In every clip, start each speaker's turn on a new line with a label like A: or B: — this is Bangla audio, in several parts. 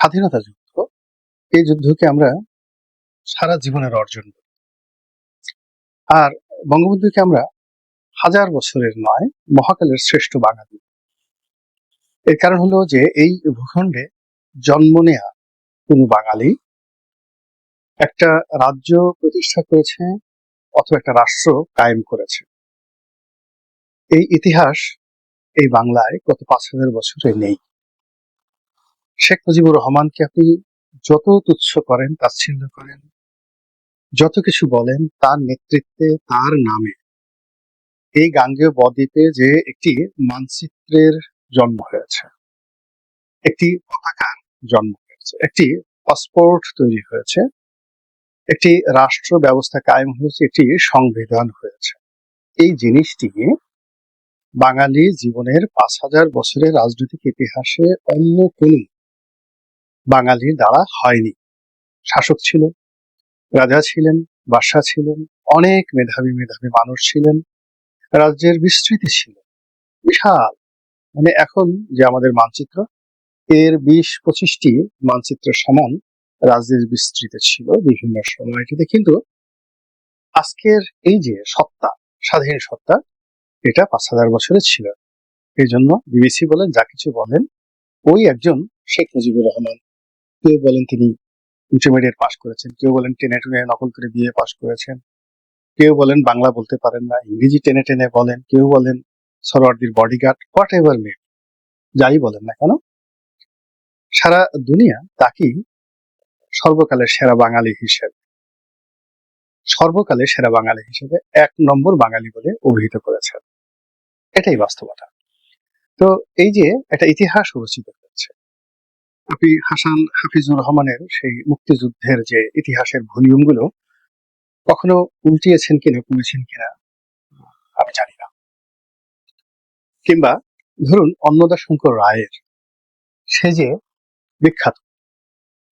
A: স্বাধীনতা যুদ্ধ, এই যুদ্ধকে আমরা সারা জীবনের অর্জন করি। আর বঙ্গবন্ধুকে আমরা হাজার বছরের নয়, মহাকালের শ্রেষ্ঠ বাঙালি এর কারণ হলো যে, এই ভূখণ্ডে জন্ম নেয়া কোনো বাঙালি, একটা রাজ্য প্রতিষ্ঠা করেছে অথবা একটা রাষ্ট্র কায়েম করেছে। এই ইতিহাস এই বাংলায় গত পাঁচ হাজার বছরে নেই। শেখ মুজিবুর রহমানকে আপনি যত তুচ্ছ করেন, তাচ্ছিল্য করেন, যত কিছু বলেন, তার নেতৃত্বে, তার নামে এই গাঙ্গেয় বদ্বীপে যে একটি মানচিত্রের জন্ম হয়েছে, একটি পতাকার জন্ম হয়েছে, একটি পাসপোর্ট তৈরি হয়েছে, একটি রাষ্ট্র ব্যবস্থা কায়েম হয়েছে, একটি সংবিধান হয়েছে। এই জিনিসটি বাঙালি জীবনের পাঁচ হাজার বছরের রাজনৈতিক ইতিহাসে অন্য কোন বাঙালির দ্বারা হয়নি। শাসক ছিল রাজা ছিলেন, বাদশাহ ছিলেন, অনেক মেধাবী মেধাবী মানুষ ছিলেন, রাজ্যের বিস্তৃতি ছিল। বিশাল। মানে এখন যে আমাদের মানচিত্র, এর বিশ পঁচিশটি মানচিত্রের সমান রাজ্যের বিস্তৃত ছিল বিভিন্ন সময়টিতে। কিন্তু আজকের এই যে সত্তা, স্বাধীন সত্তা, এটা পাঁচ হাজার বছরের ছিল। এই জন্য বিবিসি বলেন, যা কিছু বলেন, ওই একজন শেখ মুজিবুর রহমান। কেউ বলেন তিনি ইন্টারমিডিয়েট পাশ করেছেন, কেউ বলেন টেনে টুনে নকল করে বিয়ে পাশ করেছেন, কেউ বলেন বাংলা বলতে পারেন না, ইংরেজি টেনে টেনে বলেন, কেউ বলেন সরওয়ার্দির বডিগার্ড হোয়াট এভার মেড যাই বলেন না কেন? সারা দুনিয়া তাকেই সর্বকালের সেরা বাঙালি হিসেবে, সর্বকালের সেরা বাঙালি হিসেবে এক নম্বর বাঙালি বলে অভিহিত করেছেন। এটাই বাস্তবতা। তো এই যে একটা ইতিহাস রচিত আপনি হাসান হাফিজুর রহমানের সেই মুক্তিযুদ্ধের যে ইতিহাসের ভলিউমগুলো কখনো উল্টিয়েছেন কিনা, কমেছেন কিনা, আমি জানি না। কিংবা ধরুন অন্নদা শঙ্কর রায়ের সে যে বিখ্যাত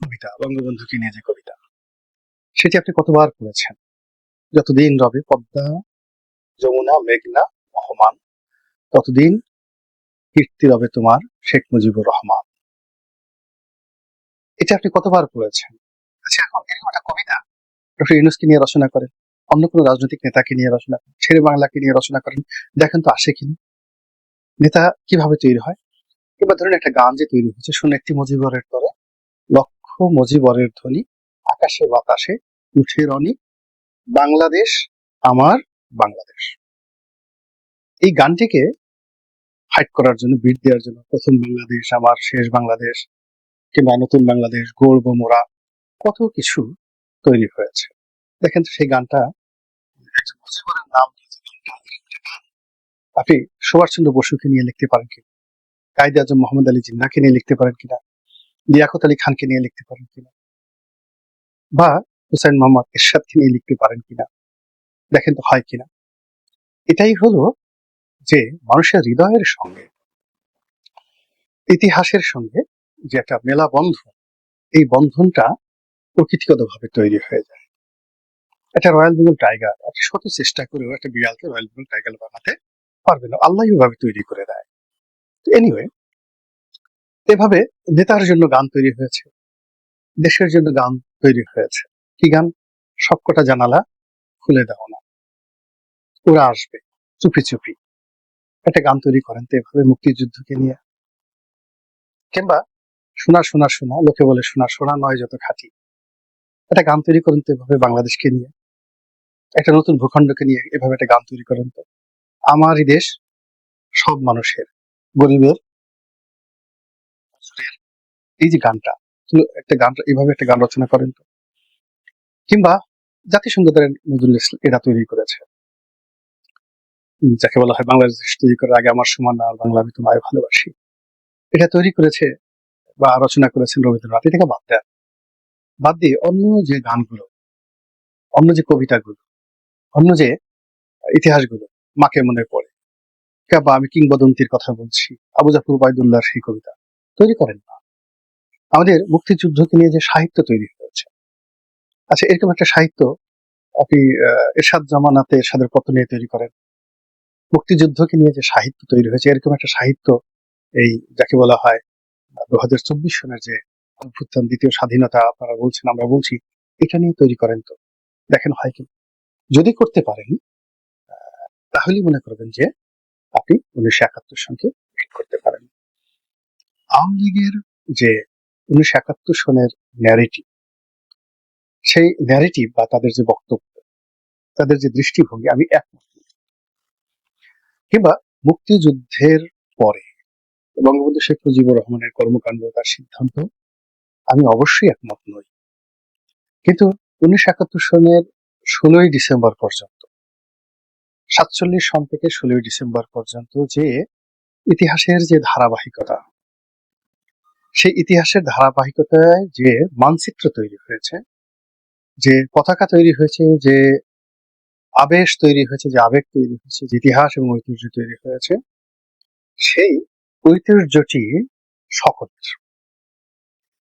A: কবিতা, বঙ্গবন্ধুকে নিয়ে যে কবিতা, সেটি আপনি কতবার পড়েছেন? যতদিন রবে পদ্মা, যমুনা, মেঘনা রহমান ততদিন কীর্তি রবে তোমার শেখ মুজিবুর রহমান। এটা আপনি কতবার পড়েছেন আচ্ছা এখন একটা কবিতা ডক্টর ইউনুসকে নিয়ে রচনা করেন, অন্য কোনো রাজনৈতিক নেতাকে নিয়ে রচনা করেন বাংলাকে নিয়ে রচনা করেন, দেখেন তো আসে কিনা নেতা কীভাবে তৈরি হয়? একটা গান যে তৈরি শুনে একটি মুজিবরের তরে, লক্ষ মুজিবরের ধ্বনি, আকাশে বাতাসে, উঠে রনি, বাংলাদেশ আমার বাংলাদেশ। এই গানটিকে ফাইট করার জন্য বিট দেওয়ার জন্য, প্রথম বাংলাদেশ, আমার শেষ বাংলাদেশ কিংবা নতুন বাংলাদেশ গড়ব মোরা, কত কিছু তৈরি হয়েছে। দেখেন সেই গানটা নাম আপনি সুভাষচন্দ্র বসুকে নিয়ে লিখতে পারেন কি কায়দে আজম মোহাম্মদ আলী জিন্নাকে নিয়ে লিখতে পারেন কিনা, লিয়াকত আলী খানকে নিয়ে লিখতে পারেন কিনা, বা হুসাইন মোহাম্মদ এরশাদকে নিয়ে লিখতে পারেন কিনা, দেখেন তো হয় কিনা। এটাই হলো যে মানুষের হৃদয়ের সঙ্গে, ইতিহাসের সঙ্গে যে একটা মেলা বন্ধন, এই বন্ধনটা প্রকৃতিগতভাবে তৈরি হয়ে যায়। একটা রয়্যাল বেঙ্গল টাইগার আপনি শত চেষ্টা করেও একটা বিড়ালকে রয়্যাল বেঙ্গল টাইগার বানাতে পারবে না, আল্লাহ ভাবে তৈরি করে দেয়। এনিওয়ে এভাবে নেতার জন্য গান তৈরি হয়েছে, দেশের জন্য গান তৈরি হয়েছে। কি গান? সবকটা জানালা খুলে দাও না। ওরা আসবে, চুপি চুপি। একটা গান তৈরি করেন তো এভাবে মুক্তিযুদ্ধকে নিয়ে। কিংবা শোনা শোনা শোনা, লোকে বলে শোনা শোনা নয় যত খাঁটি। একটা গান তৈরি করেন তো এভাবে বাংলাদেশকে নিয়ে। একটা নতুন ভূখণ্ডকে নিয়ে এভাবে একটা গান তৈরি করেন তো। আমারই দেশ সব মানুষের, গরিবের এই যে গানটা একটা গান এইভাবে একটা গান রচনা করেন তো। কিংবা জাতিসংঘ দ্বারা নজরুল ইসলাম এরা তৈরি করেছে। যাকে বলা হয় বাংলাদেশ তৈরি করার আগে আমার সমান আর বাংলা আমি তোমায় ভালোবাসি। এটা তৈরি করেছে বা রচনা করেছেন রবীন্দ্রনাথ, এটাকে বাদ দেন। বাদ দিয়ে অন্য যে গানগুলো, অন্য যে কবিতাগুলো, অন্য যে ইতিহাসগুলো মাকে মনে পড়ে বা আমি কিংবদন্তির কথা বলছি, আবু জাফর উবায়দুল্লাহর সেই কবিতা, তৈরি করেন না। আমাদের মুক্তিযুদ্ধকে নিয়ে যে সাহিত্য তৈরি হয়েছে আচ্ছা এরকম একটা সাহিত্য আপনি এরশাদ জামানাতে এরশাদের পত্র নিয়ে তৈরি করেন। মুক্তিযুদ্ধকে নিয়ে যে সাহিত্য তৈরি হয়েছে, এরকম একটা সাহিত্য এই, যাকে বলা হয় দু হাজার চব্বিশ সনের যে অভ্যুত্থান দ্বিতীয় স্বাধীনতা আপনারা বলছেন আমরা বলছি এটা নিয়ে তৈরি করেন তো। দেখেন হয় কি? যদি করতে পারেন আহ, তাহলেই মনে করবেন যে আপনি উনিশশো একাত্তর সনকে করতে পারেন। আওয়ামী লীগের যে উনিশশো একাত্তর সনের ন্যারেটিভ সেই ন্যারেটিভ বা তাদের যে বক্তব্য তাদের যে দৃষ্টিভঙ্গি আমি একমত। কিংবা মুক্তিযুদ্ধের পরে বঙ্গবন্ধু শেখ মুজিবুর রহমানের কর্মকাণ্ড তার সিদ্ধান্ত, আমি অবশ্যই একমত নই। কিন্তু উনিশশো একাত্তর সনের ষোলোই ডিসেম্বর পর্যন্ত, সাতচল্লিশ সন থেকে ষোলোই ডিসেম্বর পর্যন্ত যে ইতিহাসের যে ধারাবাহিকতা, সেই ইতিহাসের ধারাবাহিকতায় যে মানচিত্র তৈরি হয়েছে, যে পতাকা তৈরি হয়েছে, যে আবেশ তৈরি হয়েছে, যে আবেগ তৈরি হয়েছে, যে ইতিহাস এবং ঐতিহ্য তৈরি হয়েছে, সেই ঐতিহ্যটি সকলের।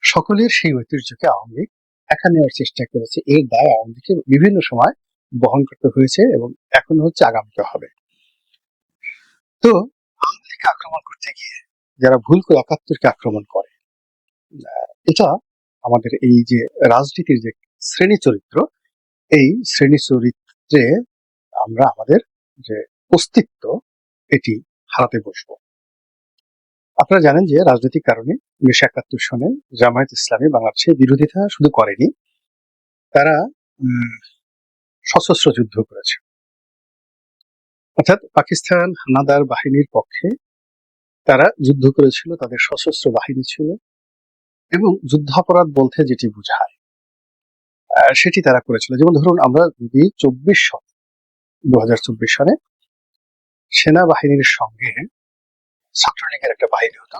A: সকলের সেই ঐতিহ্যকে আওয়ামী লীগ একা নেওয়ার চেষ্টা করেছে। এর দায় আওয়ামী লীগকে বিভিন্ন সময় বহন করতে হয়েছে এবং এখন হচ্ছে আগামীতে হবে। তো আওয়ামী লীগকে আক্রমণ করতে গিয়ে যারা ভুল করে একাত্তরকে আক্রমণ করে, এটা আমাদের এই যে রাজনীতির যে শ্রেণি চরিত্র, এই শ্রেণি চরিত্রে আমরা আমাদের যে অস্তিত্ব, এটি হারাতে বসবো। আপনারা জানেন যে রাজনৈতিক কারণে উনিশশো একাত্তর সনে জামায়াত ইসলামী বাংলাদেশের বিরোধিতা শুধু করেনি। তারা সশস্ত্র যুদ্ধ করেছে। অর্থাৎ পাকিস্তান হানাদার বাহিনীর পক্ষে তারা যুদ্ধ করেছিল, তাদের সশস্ত্র বাহিনী ছিল এবং যুদ্ধাপরাধ বলতে যেটি বোঝায় সেটি তারা করেছিল। যেমন ধরুন, আমরা যদি চব্বিশ সন দু হাজার চব্বিশ সনে সেনাবাহিনীর সঙ্গে ছাত্রলীগের একটা বাহিনী হতো।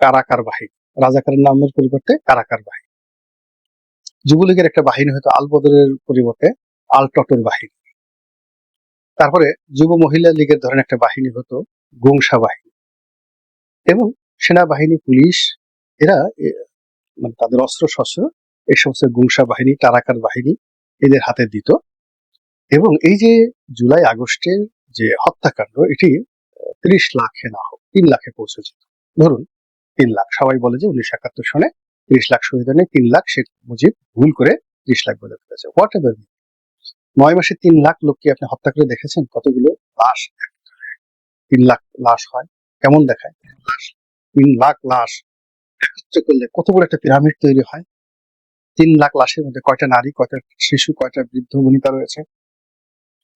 A: কারাকার বাহিনী। রাজাকারের নামের পরিবর্তে কারাকার বাহিনী। যুবলীগের একটা বাহিনী হতো আলবদরের পরিবর্তে আলটটর বাহিনী। তারপরে যুব মহিলা লীগের ধরেন একটা বাহিনী হতো গোংসা বাহিনী। এবং সেনাবাহিনী, পুলিশ, এরা মানে তাদের অস্ত্র শস্ত্র এই সমস্ত গুংসা বাহিনী টারাকার বাহিনী এদের হাতে দিত। এবং এই যে জুলাই আগস্টের যে হত্যাকাণ্ড, এটি ত্রিশ লাখে না হোক, তিন লাখে পৌঁছে যেত। ধরুন, তিন লাখ। সবাই বলে যে উনিশশো একাত্তর সনে ত্রিশ লাখ শহীদ নেই তিন লাখ শেখ মুজিব ভুল করে ত্রিশ লাখ বলে ফেলেছে। হোয়াট এভার নয় মাসে তিন লাখ লোককে আপনি হত্যা করে দেখেছেন? কতগুলো লাশ? তিন লাখ লাশ হয়। কেমন দেখায়? লাশ তিন লাখ লাশ একত্রে করলে কত বড় একটা পিরামিড তৈরি হয়? তিন লাখ লাশের মধ্যে কয়টা নারী, কয়টা শিশু, কয়টা বৃদ্ধ বনিতা রয়েছে?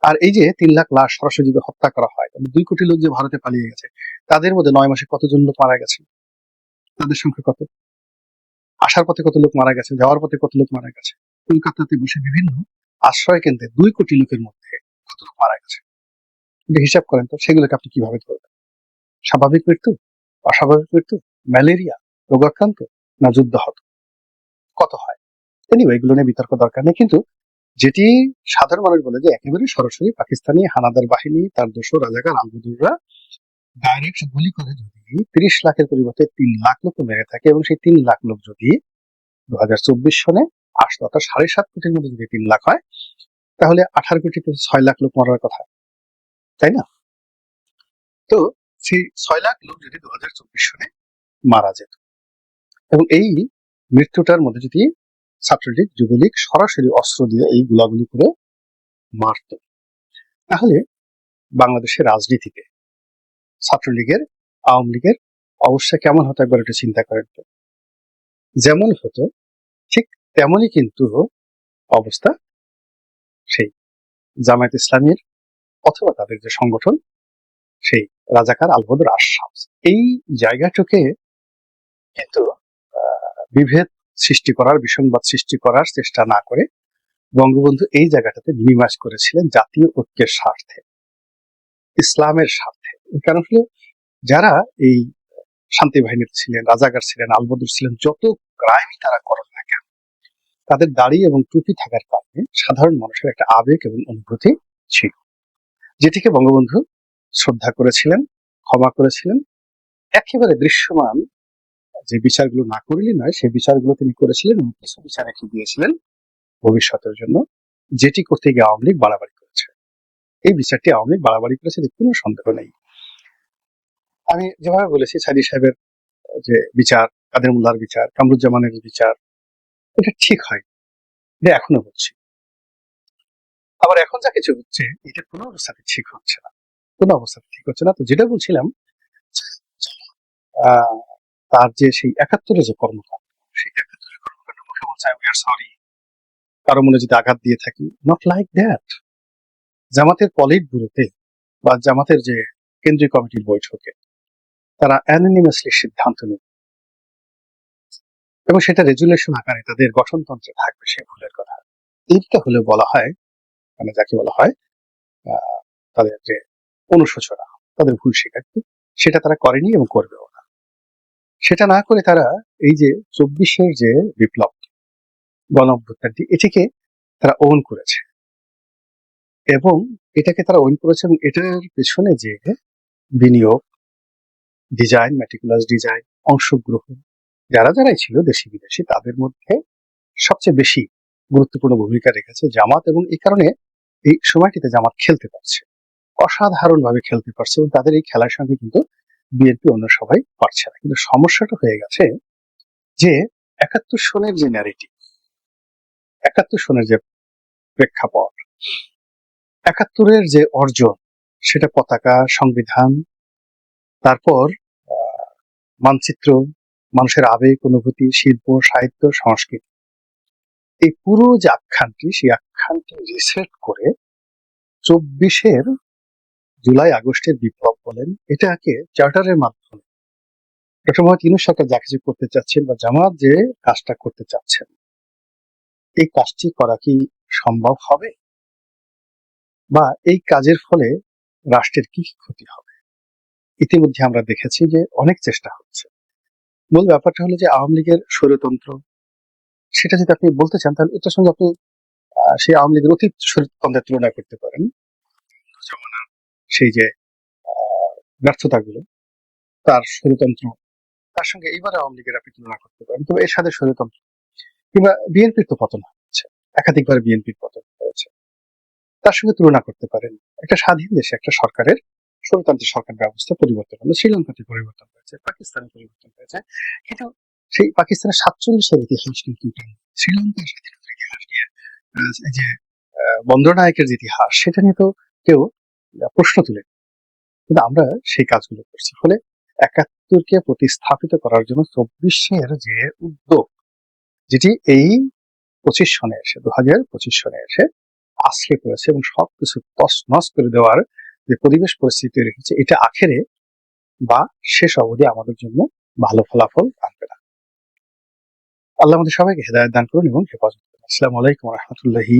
A: আর এই যে তিন লাখ লাশ সরাসরি হত্যা করা হয়, তাহলে দুই কোটি লোক যে ভারতে পালিয়ে গেছে, তাদের মধ্যে নয় মাসে কতজন লোক মারা গেছে? তাদের সংখ্যা কত? আসার পথে কত লোক মারা গেছে, যাওয়ার পথে কত লোক মারা গেছে? কলকাতাতে বসে বিভিন্ন আশ্রয় কেন্দ্রে দুই কোটি লোকের মধ্যে কত লোক মারা গেছে? হিসাব করেন তো, সেগুলোকে আপনি কীভাবে ধরবেন? স্বাভাবিক মৃত্যু? অস্বাভাবিক মৃত্যু? ম্যালেরিয়া? রোগাক্রান্ত? না যুদ্ধাহত? কত হয়? এনিওয়ে এগুলো নিয়ে বিতর্ক দরকার নেই, কিন্তু যেটি সাধারণ মানুষ বলে যে একেবারে সরাসরি পাকিস্তানি হানাদার বাহিনী, তার দুশো রাজাকার আলবদুররা ডাইরেক্ট গুলি করে যদি তিরিশ লাখের পরিবর্তে তিন লাখ লোক মেরে থাকে এবং সেই তিন লাখ লোক যদি দু হাজার চব্বিশ সনে আসতো অর্থাৎ সাড়ে সাত কোটির মধ্যে যদি তিন লাখ হয়, তাহলে আঠারো কোটিতে ছয় লাখ লোক মরার কথা। তাই না? তো সেই ছয় লাখ লোক যদি দু হাজার চব্বিশ সনে মারা যেত। এবং এই মৃত্যুটার মধ্যে যদি ছাত্রলীগ, যুবলীগ সরাসরি অস্ত্র দিয়ে এই গুলাগুলি করে মারত। তাহলে বাংলাদেশের রাজনীতিতে ছাত্রলীগের, আওয়ামী লীগের অবস্থা কেমন হতো একবার একটু চিন্তা করেন তো। যেমন হতো, ঠিক তেমনই কিন্তু অবস্থা সেই জামায়াত ইসলামীর অথবা তাদের যে সংগঠন, সেই রাজাকার আলবদর আশামস এই জায়গাটাকে কিন্তু বিভেদ সৃষ্টি করার বিসংবাদ সৃষ্টি করার চেষ্টা না করে বঙ্গবন্ধু এই জায়গাটাতে মিনিমাইজ করেছিলেন জাতীয় ঐক্যের স্বার্থে, ইসলামের স্বার্থে। কারণ হলো যারা এই শান্তি বাহিনীতে ছিলেন, রাজাকার ছিলেন, আলবদর ছিলেন, যত ক্রাইমই তারা করেন না কেন, তাদের দাড়ি এবং টুপি থাকার কারণে সাধারণ মানুষের একটা আবেগ এবং অনুভূতি ছিল, যেটিকে বঙ্গবন্ধু শ্রদ্ধা করেছিলেন, ক্ষমা করেছিলেন, একেবারে দৃশ্যমান যে বিচারগুলো না করলে নয় সেই বিচারগুলো তিনি করেছিলেন এবং কিছু বিচার রেখে দিয়েছিলেন ভবিষ্যতের জন্য যেটি করতে গিয়ে আওয়ামী লীগ বাড়াবাড়ি করেছে। এই বিচারটি আওয়ামী লীগ বাড়াবাড়ি করেছে কোনো সন্দেহ নেই। আমি যেভাবে বলেছি সাদি সাহেবের যে বিচার কাদের মোল্লার বিচার কামরুজ্জামানের বিচার এটা ঠিক হয় এটা এখনও হচ্ছে। আবার এখন যা কিছু হচ্ছে এটা কোনো অবস্থাতে ঠিক হচ্ছে না। কোনো অবস্থাতে ঠিক হচ্ছে না। তো যেটা বলছিলাম আহ, তার যে সেই একাত্তরের যে কর্মকাণ্ড, সেই একাত্তরের কর্মকাণ্ড মুখে বলছে উই আর সরি কারও মনে যদি আঘাত দিয়ে থাকি নট লাইক দ্যাট জামাতের পলিট ব্যুরোতে বা জামাতের যে কেন্দ্রীয় কমিটির বৈঠকে তারা অ্যানোনিমাসলি সিদ্ধান্ত নেবে। এবং সেটা রেজুলেশন আকারে তাদের গঠনতন্ত্রে থাকবে, সে ভুলের কথা। এইটা হলে বলা হয় মানে যাকে বলা হয় তাদের যে অনুশোচনা, তাদের ভুল স্বীকার সেটা তারা করেনি এবং করবেও সেটা না করে তারা এই যে চব্বিশের যে বিপ্লব গণ অভ্যুত্থানটি এটিকে তারা ওন করেছে। এবং এটাকে তারা ওন করেছে এবং এটার পেছনে যে বিনিয়োগ ডিজাইন ম্যাটিকুলাস ডিজাইন অংশগ্রহণ, যারা যারাই ছিল দেশি বিদেশি, তাদের মধ্যে সবচেয়ে বেশি গুরুত্বপূর্ণ ভূমিকা রেখেছে জামাত এবং এই কারণে এই সময়টিতে জামাত খেলতে পারছে অসাধারণ ভাবে খেলতে পারছে এবং তাদের এই খেলার সঙ্গে কিন্তু বিএনপি অন্য সবাই পারছে না। কিন্তু সমস্যাটা হয়ে গেছে যে একাত্তর সনের যে ন্যারেটিভ একাত্তর সনের যে প্রেক্ষাপট, একাত্তরের যে অর্জন, সেটা পতাকা, সংবিধান, তারপর মানচিত্র, মানুষের আবেগ, অনুভূতি, শিল্প, সাহিত্য, সংস্কৃতি, এই পুরো যে আখ্যানটি, সেই আখ্যানটি রিসেট করে চব্বিশের জুলাই আগস্টের বিপ্লব বলেন, এটাকে চার্টারের মাধ্যমে ডক্টর মোহাম্মদ ইউনুস সরকার যা কিছু করতে চাচ্ছেন বা জামাত যে কাজটা করতে চাচ্ছেন, এই কাজটি করা কি সম্ভব হবে? বা এই কাজের ফলে রাষ্ট্রের কি ক্ষতি হবে? ইতিমধ্যে আমরা দেখেছি যে অনেক চেষ্টা হচ্ছে। মূল ব্যাপারটা হলো যে আওয়ামী লীগের স্বৈরতন্ত্র। সেটা যদি আপনি বলতে চান, তাহলে এটার সঙ্গে আপনি সেই আওয়ামী লীগের অতীত স্বৈরতন্ত্রের তুলনা করতে পারেন। সেই যে ব্যর্থতাগুলো, তার স্বৈরতন্ত্র তার সঙ্গে এইবার আওয়ামী লীগের আপনি তুলনা করতে পারেন তবে এর সাথে স্বৈরতন্ত্র কিংবা বিএনপির তো পতন হয়েছে, একাধিকবার বিএনপির পতন হয়েছে, তার সঙ্গে তুলনা করতে পারেন। একটা স্বাধীন দেশে, একটা সরকারের স্বৈরতান্ত্রিক সরকার ব্যবস্থা পরিবর্তন হলো, শ্রীলঙ্কাতে পরিবর্তন হয়েছে, পাকিস্তানে পরিবর্তন হয়েছে, কিন্তু সেই পাকিস্তানের সাতচল্লিশের ইতিহাস কিন্তু শ্রীলঙ্কার স্বাধীনতার ইতিহাস নিয়ে যে বন্দরনায়কের যে ইতিহাস, সেটা নিয়ে তো কেউ প্রশ্ন তুলে কিন্তু আমরা সেই কাজগুলো করছি। ফলে একাত্তরকে প্রতিস্থাপিত করার জন্য চব্বিশের যে উদ্যোগ, যেটি এই পঁচিশ সনে এসে দু হাজার পঁচিশ সনে এসে আশ্রয় করেছে এবং সবকিছু তস নস করে দেওয়ার যে পরিবেশ পরিস্থিতি হচ্ছে এটা আখেরে বা শেষ অবধি আমাদের জন্য ভালো ফলাফল আনবে না। আল্লাহ আমাদের সবাইকে হেদায়ত দান করুন এবং হেফাজত করুন। আসসালামু আলাইকুম রহমতুল্লাহি